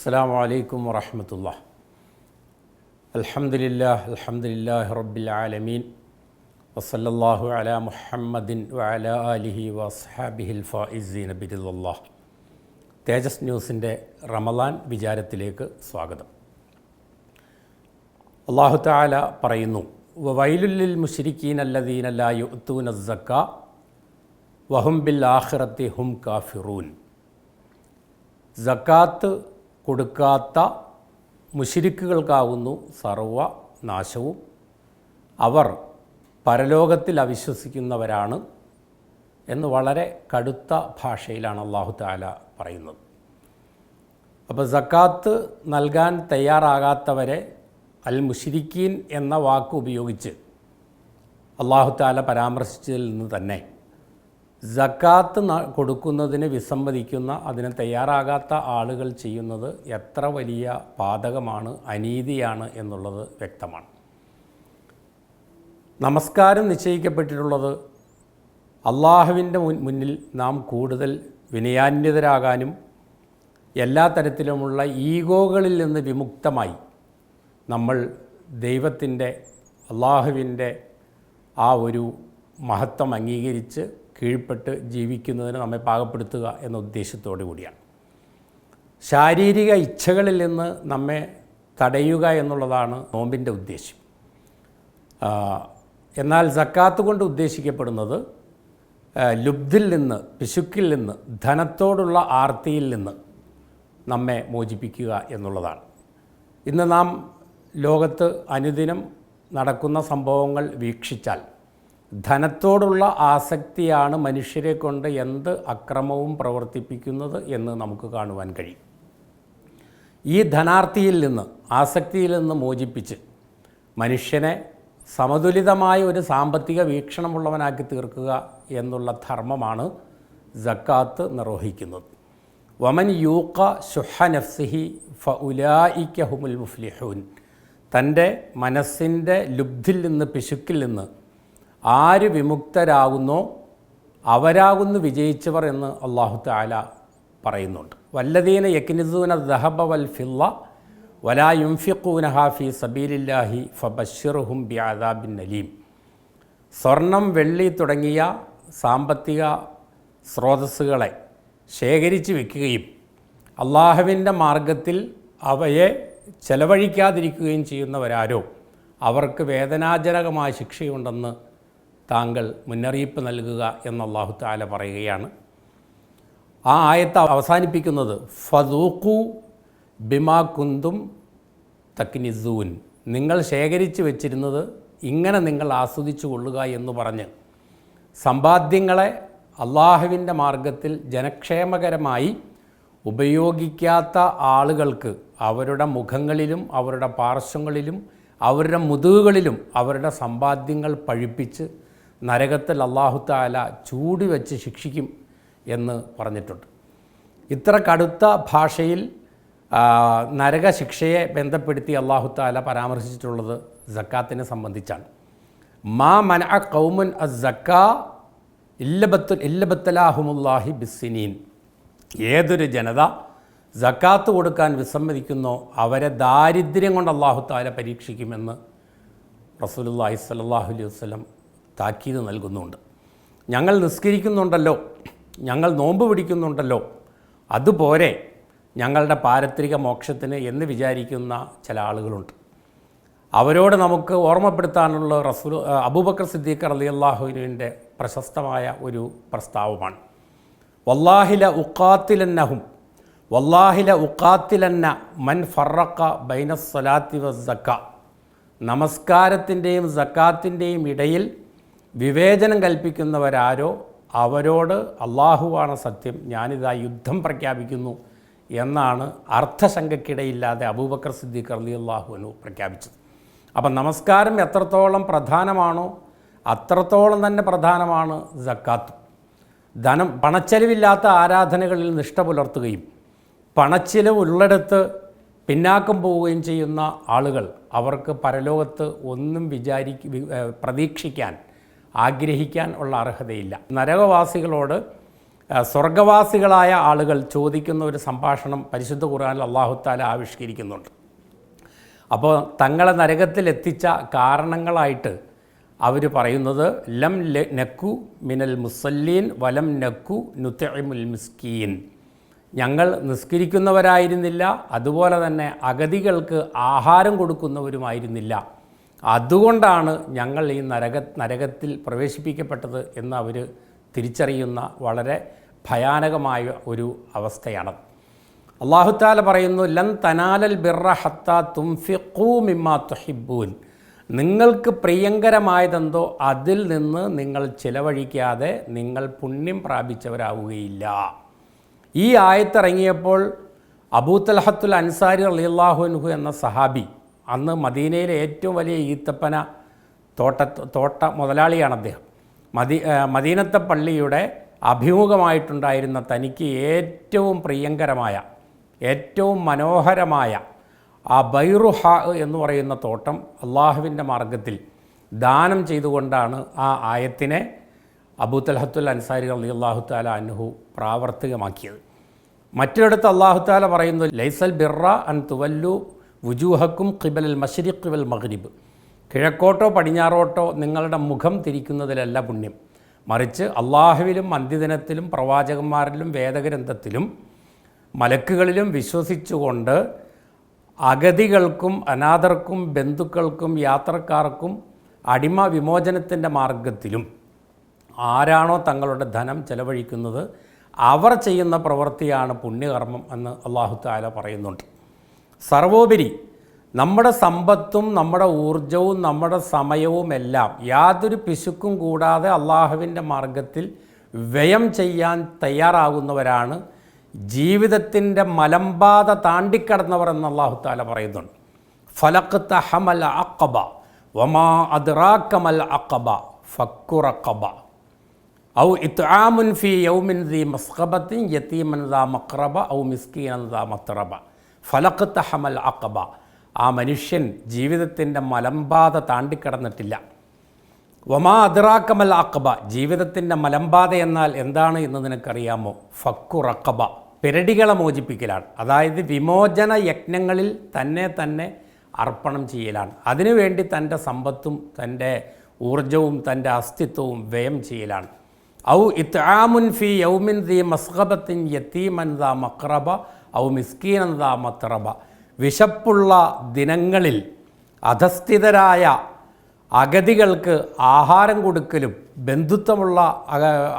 السلام عليكم ورحمة الله الحمد لله الحمد لله رب العالمين وصلى الله على محمد وعلى آله وأصحابه الفائزين برضا الله തേജസ് ന്യൂസിൻ്റെ റമലാൻ വിചാരത്തിലേക്ക് സ്വാഗതം അള്ളാഹു താല പറയുന്നു വൈലുല്ലിൽ മുഷിരിക്കീൻ അല്ലദീൻ അല്ലാ യുത്തൂന സക്ക വഹും ബിൽ ആഖിറത്തി ഹും കാഫിറൂൻ സക്കാത്ത് കൊടുക്കാത്ത മുഷിരിക്കുകൾക്കാവുന്നു സർവ നാശവും അവർ പരലോകത്തിൽ അവിശ്വസിക്കുന്നവരാണ് എന്ന് വളരെ കടുത്ത ഭാഷയിലാണ് അള്ളാഹു താല പറയുന്നത്. അപ്പോൾ സക്കാത്ത് നൽകാൻ തയ്യാറാകാത്തവരെ അൽ മുഷിരിക്കീൻ എന്ന വാക്ക് ഉപയോഗിച്ച് അള്ളാഹു താല പരാമർശിച്ചതിൽ നിന്ന് തന്നെ ജക്കാത്ത് കൊടുക്കുന്നതിന് വിസമ്മതിക്കുന്ന അതിന് തയ്യാറാകാത്ത ആളുകൾ ചെയ്യുന്നത് എത്ര വലിയ പാതകമാണ് അനീതിയാണ് എന്നുള്ളത് വ്യക്തമാണ്. നമസ്കാരം നിശ്ചയിക്കപ്പെട്ടിട്ടുള്ളത് അള്ളാഹുവിന്റെ മുന്നിൽ നാം കൂടുതൽ വിനയാന്വിതരാകാനും എല്ലാ തരത്തിലുമുള്ള ഈഗോകളിൽ നിന്ന് വിമുക്തമായി നമ്മൾ ദൈവത്തിന്റെ അള്ളാഹുവിന്റെ ആ ഒരു മഹത്വം അംഗീകരിച്ച് കീഴ്പ്പെട്ട് ജീവിക്കുന്നതിന് നമ്മെ പാകപ്പെടുത്തുക എന്ന ഉദ്ദേശത്തോടു കൂടിയാണ്. ശാരീരിക ഇച്ഛകളിൽ നിന്ന് നമ്മെ തടയുക എന്നുള്ളതാണ് നോമ്പിന്റെ ഉദ്ദേശ്യം. എന്നാൽ സക്കാത്ത് കൊണ്ട് ഉദ്ദേശിക്കപ്പെടുന്നത് ലുബ്ധിൽ നിന്ന് പിശുക്കിൽ നിന്ന് ധനത്തോടുള്ള ആർത്തിയിൽ നിന്ന് നമ്മെ മോചിപ്പിക്കുക എന്നുള്ളതാണ്. ഇന്ന് നാം ലോകത്ത് അനുദിനം നടക്കുന്ന സംഭവങ്ങൾ വീക്ഷിച്ചാൽ ധനത്തോടുള്ള ആസക്തിയാണ് മനുഷ്യരെ കൊണ്ട് എന്ത് അക്രമവും പ്രവർത്തിപ്പിക്കുന്നത് എന്ന് നമുക്ക് കാണുവാൻ കഴിയും. ഈ ധനാർത്ഥിയിൽ നിന്ന് ആസക്തിയിൽ നിന്ന് മോചിപ്പിച്ച് മനുഷ്യനെ സമതുലിതമായ ഒരു സാമ്പത്തിക വീക്ഷണമുള്ളവനാക്കി തീർക്കുക എന്നുള്ള ധർമ്മമാണ് ജക്കാത്ത് നിർവഹിക്കുന്നത്. വമൻ യൂക്ക ശുഹ നഫ്സിഹി ഫ ഉലായിക്ക ഹുമുൽ മുഫ്ലിഹൂൻ. തന്റെ മനസ്സിന്റെ ലുബ്ധിൽ നിന്ന് പിശുക്കിൽ നിന്ന് ആര് വിമുക്തരാകുന്നോ അവരാകുന്നു വിജയിച്ചവർ എന്ന് അള്ളാഹു താല പറയുന്നുണ്ട്. വല്ലദീന യക്നിസൂന ദഹബ വൽ ഫില്ല വലാ യുംഫിഖൂന ഹാഫി സബീലില്ലാഹി ഫബഷിറുഹും ബി അദാബിൻ നലീം. സ്വർണം വെള്ളി തുടങ്ങിയ സാമ്പത്തിക സ്രോതസ്സുകളെ ശേഖരിച്ച് വെക്കുകയും അള്ളാഹുവിന്റെ മാർഗത്തിൽ അവയെ ചെലവഴിക്കാതിരിക്കുകയും ചെയ്യുന്നവരാരോ? അവർക്ക് വേദനാജനകമായ ശിക്ഷയുണ്ടെന്ന് താങ്കൾ മുന്നറിയിപ്പ് നൽകുക എന്ന് താല പറയുകയാണ്. ആ ആയത്ത് അവസാനിപ്പിക്കുന്നത് ഫതൂഖു ബിമാ കുന്തും തക്നിസൂൻ. നിങ്ങൾ ശേഖരിച്ചു വെച്ചിരുന്നത് ഇങ്ങനെ നിങ്ങൾ ആസ്വദിച്ചു കൊള്ളുക എന്ന് പറഞ്ഞ് സമ്പാദ്യങ്ങളെ അള്ളാഹുവിന്റെ മാർഗത്തിൽ ജനക്ഷേമകരമായി ഉപയോഗിക്കാത്ത ആളുകൾക്ക് അവരുടെ മുഖങ്ങളിലും അവരുടെ പാർശ്വങ്ങളിലും അവരുടെ മുതുകുകളിലും അവരുടെ സമ്പാദ്യങ്ങൾ പഴിപ്പിച്ച് നരകത്തിൽ അള്ളാഹു താല ചൂടി വെച്ച് ശിക്ഷിക്കും എന്ന് പറഞ്ഞിട്ടുണ്ട്. ഇത്ര കടുത്ത ഭാഷയിൽ നരക നരകശിക്ഷയെ ബന്ധപ്പെടുത്തി അള്ളാഹു താല പരാമർശിച്ചിട്ടുള്ളത് ജക്കാത്തിനെ സംബന്ധിച്ചാണ്. മാ മന കൗമുൻ ജക്ക ഇല്ലബത്തു ഇല്ലബത്തലാഹുമുല്ലാഹി ബിസ്സിനീൻ. ഏതൊരു ജനത ജക്കാത്ത് കൊടുക്കാൻ വിസമ്മതിക്കുന്നോ അവരെ ദാരിദ്ര്യം കൊണ്ട് അള്ളാഹു താല പരീക്ഷിക്കുമെന്ന് റസൂലുള്ളാഹി സ്വല്ലല്ലാഹു അലൈഹി വസല്ലം താക്കീത് നൽകുന്നുണ്ട്. ഞങ്ങൾ നിസ്കരിക്കുന്നുണ്ടല്ലോ. ഞങ്ങൾ നോമ്പ് പിടിക്കുന്നുണ്ടല്ലോ. അതുപോലെ ഞങ്ങളുടെ പാരത്രിക മോക്ഷത്തിന് എന്ന് വിചാരിക്കുന്ന ചില ആളുകളുണ്ട്. അവരോട് നമുക്ക് ഓർമ്മപ്പെടുത്താനുള്ള റസൂൽ അബൂബക്കർ സിദ്ദീഖ് അലി അള്ളാഹുവിന്റെ പ്രശസ്തമായ ഒരു പ്രസ്താവമാണ്. വല്ലാഹില ഉക്കാത്തിലന്നഹും വല്ലാഹില ഉക്കാത്തിലന്ന മൻ ഫറക്ക ബൈനസ് സലാത്തി വസ്സക്ക നമസ്കാരത്തിന്റെയും സക്കാത്തിന്റെയും ഇടയിൽ വിവേചനം കൽപ്പിക്കുന്നവരാരോ അവരോട് അള്ളാഹുവാണ് സത്യം ഞാനിതാ യുദ്ധം പ്രഖ്യാപിക്കുന്നു എന്നാണ് അർത്ഥശങ്കക്കിടയില്ലാതെ അബൂബക്കർ സിദ്ദീഖ് അലി അള്ളാഹുവിനു പ്രഖ്യാപിച്ചത്. അപ്പം നമസ്കാരം എത്രത്തോളം പ്രധാനമാണോ അത്രത്തോളം തന്നെ പ്രധാനമാണ് സക്കാത്ത്. ധനം പണച്ചെലവില്ലാത്ത ആരാധനകളിൽ നിഷ്ഠ പുലർത്തുകയും പണച്ചിലവ് ഉള്ളിടത്ത് പിന്നാക്കം പോവുകയും ചെയ്യുന്ന ആളുകൾ അവർക്ക് പരലോകത്ത് ഒന്നും വിചാരിക്ക പ്രതീക്ഷിക്കാൻ ആഗ്രഹിക്കാൻ ഉള്ള അർഹതയില്ല. നരകവാസികളോട് സ്വർഗവാസികളായ ആളുകൾ ചോദിക്കുന്ന ഒരു സംഭാഷണം പരിശുദ്ധ ഖുർആനിൽ അള്ളാഹുത്താല ആവിഷ്കരിക്കുന്നുണ്ട്. അപ്പോൾ തങ്ങളെ നരകത്തിലെത്തിച്ച കാരണങ്ങളായിട്ട് അവർ പറയുന്നത് ലം ല- നക്കു മിനൽ മുസല്ലീൻ വലം നക്കു നുത്തമുൽ മിസ്കീൻ. ഞങ്ങൾ നിസ്കരിക്കുന്നവരായിരുന്നില്ല അതുപോലെ തന്നെ അഗതികൾക്ക് ആഹാരം കൊടുക്കുന്നവരുമായിരുന്നില്ല. അതുകൊണ്ടാണ് ഞങ്ങൾ ഈ നരക നരകത്തിൽ പ്രവേശിപ്പിക്കപ്പെട്ടത് എന്ന് അവർ തിരിച്ചറിയുന്ന വളരെ ഭയാനകമായ ഒരു അവസ്ഥയാണ്. അള്ളാഹുത്താല പറയുന്നു ലൻ തനാലൽ ബിറ ഹത്ത തുംഫിഖൂ മിമ്മാ തുഹിബൂൻ നിങ്ങൾക്ക് പ്രിയങ്കരമായതെന്തോ അതിൽ നിന്ന് നിങ്ങൾ ചിലവഴിക്കാതെ നിങ്ങൾ പുണ്യം പ്രാപിച്ചവരാവുകയില്ല. ഈ ആയത്തിറങ്ങിയപ്പോൾ അബൂത്തലഹത്തുൽ അൻസാരി അലിയല്ലാഹുൻഹു എന്ന സഹാബി അന്ന് മദീനയിലെ ഏറ്റവും വലിയ ഈത്തപ്പന തോട്ട തോട്ട മുതലാളിയാണ് അദ്ദേഹം. മദീ മദീനത്തെ പള്ളിയുടെ അഭിമുഖമായിട്ടുണ്ടായിരുന്ന തനിക്ക് ഏറ്റവും പ്രിയങ്കരമായ ഏറ്റവും മനോഹരമായ ആ ബൈറുഹ എന്ന് പറയുന്ന തോട്ടം അള്ളാഹുവിന്റെ മാർഗത്തിൽ ദാനം ചെയ്തുകൊണ്ടാണ് ആ ആയത്തിനെ അബൂ തലഹത്തുൽ അൻസാരി അലി അള്ളാഹു താല അൻഹു പ്രാവർത്തികമാക്കിയത്. മറ്റൊരിടത്ത് അള്ളാഹു താല പറയുന്നത് ലൈസൽ ബിറ അൻ തുവല്ലു വുജൂഹക്കും ഖിബൽ മഷരിഖ് വൽ മഗ്രിബ്. കിഴക്കോട്ടോ പടിഞ്ഞാറോട്ടോ നിങ്ങളുടെ മുഖം തിരിക്കുന്നതിലല്ല പുണ്യം. മറിച്ച് അള്ളാഹുവിലും അന്ത്യദിനത്തിലും പ്രവാചകന്മാരിലും വേദഗ്രന്ഥത്തിലും മലക്കുകളിലും വിശ്വസിച്ചുകൊണ്ട് അഗതികൾക്കും അനാഥർക്കും ബന്ധുക്കൾക്കും യാത്രക്കാർക്കും അടിമ വിമോചനത്തിന്റെ മാർഗത്തിലും ആരാണോ തങ്ങളുടെ ധനം ചെലവഴിക്കുന്നത് അവർ ചെയ്യുന്ന പ്രവൃത്തിയാണ് പുണ്യകർമ്മം എന്ന് അള്ളാഹു താല പറയുന്നുണ്ട്. സർവോപരി നമ്മുടെ സമ്പത്തും നമ്മുടെ ഊർജവും നമ്മുടെ സമയവും എല്ലാം യാതൊരു പിശുക്കും കൂടാതെ അള്ളാഹുവിന്റെ മാർഗത്തിൽ വ്യയം ചെയ്യാൻ തയ്യാറാകുന്നവരാണ്. ജീവിതത്തിന്റെ മലമ്പാത താണ്ടിക്കടന്നവർ എന്ന് അള്ളാഹു താല പറയുന്നുണ്ട്. ഫലക്ക് തഹമൽ അക്കബ വമാ അദ്റാക്കമൽ അക്കബ ഫക്കുറക്കബ ഔ ഇത്ആമുൻ ഫി യൗമിൻ ദി മസ്ഖബത്തിൻ യത്തീമൻ ദാ മക്രബ ഔ മിസ്കീനൻ ദാ മത്രബ ഫലഖ് ഹമൽ അക്കബ ആ മനുഷ്യൻ ജീവിതത്തിന്റെ മലമ്പാത താണ്ടിക്കിടന്നിട്ടില്ല. വമാ അതിറാക്കമൽ അക്കബ ജീവിതത്തിന്റെ മലമ്പാത എന്നാൽ എന്താണ് എന്ന് നിനക്കറിയാമോ? ഫക്കു റക്കബ. പിരടികളെ മോചിപ്പിക്കലാണ്. അതായത് വിമോചന യജ്ഞങ്ങളിൽ തന്നെ തന്നെ അർപ്പണം ചെയ്യലാണ്. അതിനുവേണ്ടി തന്റെ സമ്പത്തും തന്റെ ഊർജവും തന്റെ അസ്തിത്വവും വ്യയം ചെയ്യലാണ്. ഔ ഇത്ആമുൻ ഫി യൗമിൻ ദി മസ്ഹബത്തിൻ യത്തീമൻ ദ മക്രബ. ഔ മത്രബ വിശപ്പുള്ള ദിനങ്ങളിൽ അധസ്ഥിതരായ അഗതികൾക്ക് ആഹാരം കൊടുക്കലും ബന്ധുത്വമുള്ള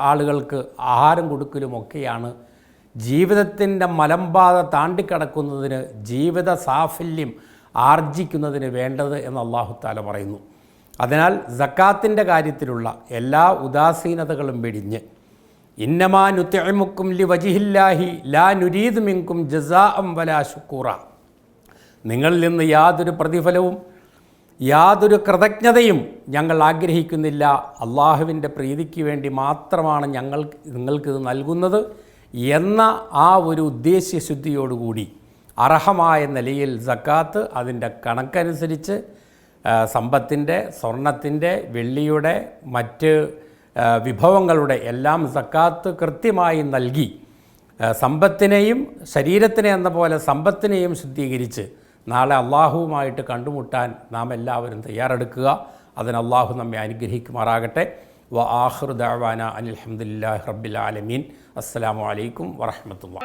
ആളുകൾക്ക് ആഹാരം കൊടുക്കലുമൊക്കെയാണ് ജീവിതത്തിന്റെ മലമ്പാത താണ്ടിക്കടക്കുന്നതിന് ജീവിത സാഫല്യം ആർജിക്കുന്നതിന് വേണ്ടത് എന്ന് അള്ളാഹു താല പറയുന്നു. അതിനാൽ സക്കാത്തിന്റെ കാര്യത്തിലുള്ള എല്ലാ ഉദാസീനതകളും വെടിഞ്ഞ് ഇന്നമാ നുത്യമുക്കും ലി വജിഹില്ലാഹി ലാ നുരീദ് മിങ്കും ജസാ അം വലാ ശുക്കൂറ. നിങ്ങളിൽ നിന്ന് യാതൊരു പ്രതിഫലവും യാതൊരു കൃതജ്ഞതയും ഞങ്ങൾ ആഗ്രഹിക്കുന്നില്ല. അള്ളാഹുവിന്റെ പ്രീതിക്ക് വേണ്ടി മാത്രമാണ് ഞങ്ങൾ നിങ്ങൾക്കിത് നൽകുന്നത് എന്ന ആ ഒരു ഉദ്ദേശ്യശുദ്ധിയോടുകൂടി. അർഹമായ നിലയിൽ സക്കാത്ത് അതിന്റെ കണക്കനുസരിച്ച് സമ്പത്തിന്റെ സ്വർണത്തിന്റെ വെള്ളിയുടെ മറ്റ് വിഭവങ്ങളുടെ എല്ലാം സക്കാത്ത് കൃത്യമായി നൽകി. സമ്പത്തിനെയും ശരീരത്തിനെ എന്ന പോലെ സമ്പത്തിനെയും ശുദ്ധീകരിച്ച് നാളെ അള്ളാഹുവുമായിട്ട് കണ്ടുമുട്ടാൻ നാം എല്ലാവരും തയ്യാറെടുക്കുക. അതിന് അള്ളാഹു നമ്മെ അനുഗ്രഹിക്കുമാറാകട്ടെ. വ ആഹ്റു ദാവാന അനിൽഹമുല്ലാ റബ്ബിൽ ആലമീൻ. അസ്സലാമു അലൈക്കും വറഹമത്തുള്ള